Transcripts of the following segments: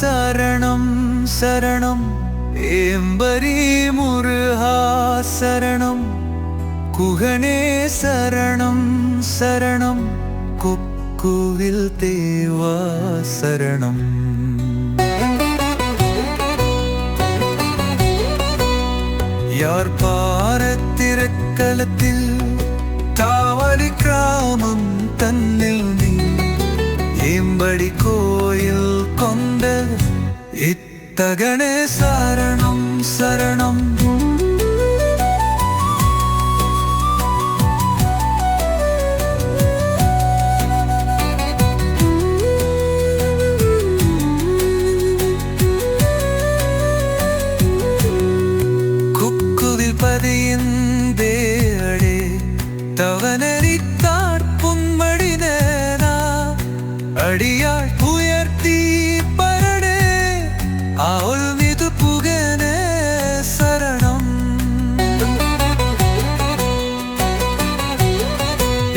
சரணம் சரணம். ஏம்பரி முருகா சரணம். குகனே சரணம் சரணம். கொக்குவில் தேவா சரணம். யார் பாரத்திரக்கலத்தில் தாவரி கிராமம் தன்னில் நீ? ஏம்படி கோ கொண்டு இத்தகனே சரணம் சரணம். பதியின் தேழே தவன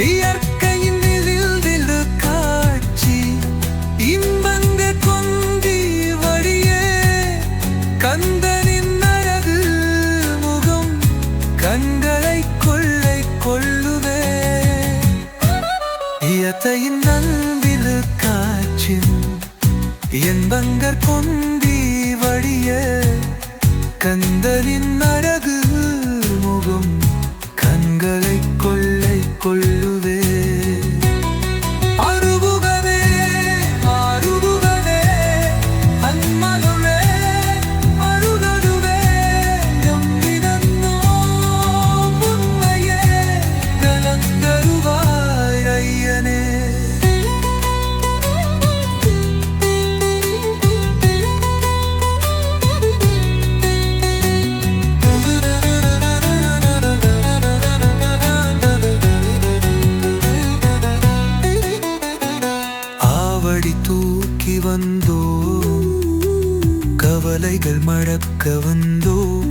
இயற்கையின் நிழலில் காட்சி இன்பங்க கொண்டி வழியே கந்தனின் அழகு முகம் கண்களை கொள்ளை கொள்ளுவே இயத்தையின் நன்பில் காட்சி என்பங்கர் கொண்டி வழியே கந்தனின் அழகு வந்தோ? கவலைகள் மழக்க வந்தோ?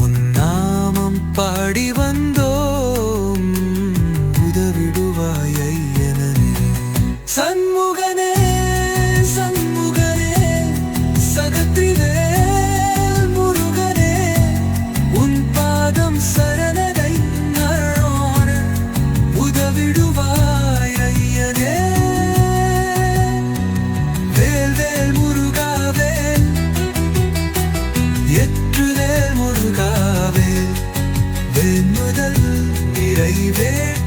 உன் நாமம் பாடி வந்தோம். உதவிடுவாய் ஐயனே. சண்முகனே சண்முகனே. David.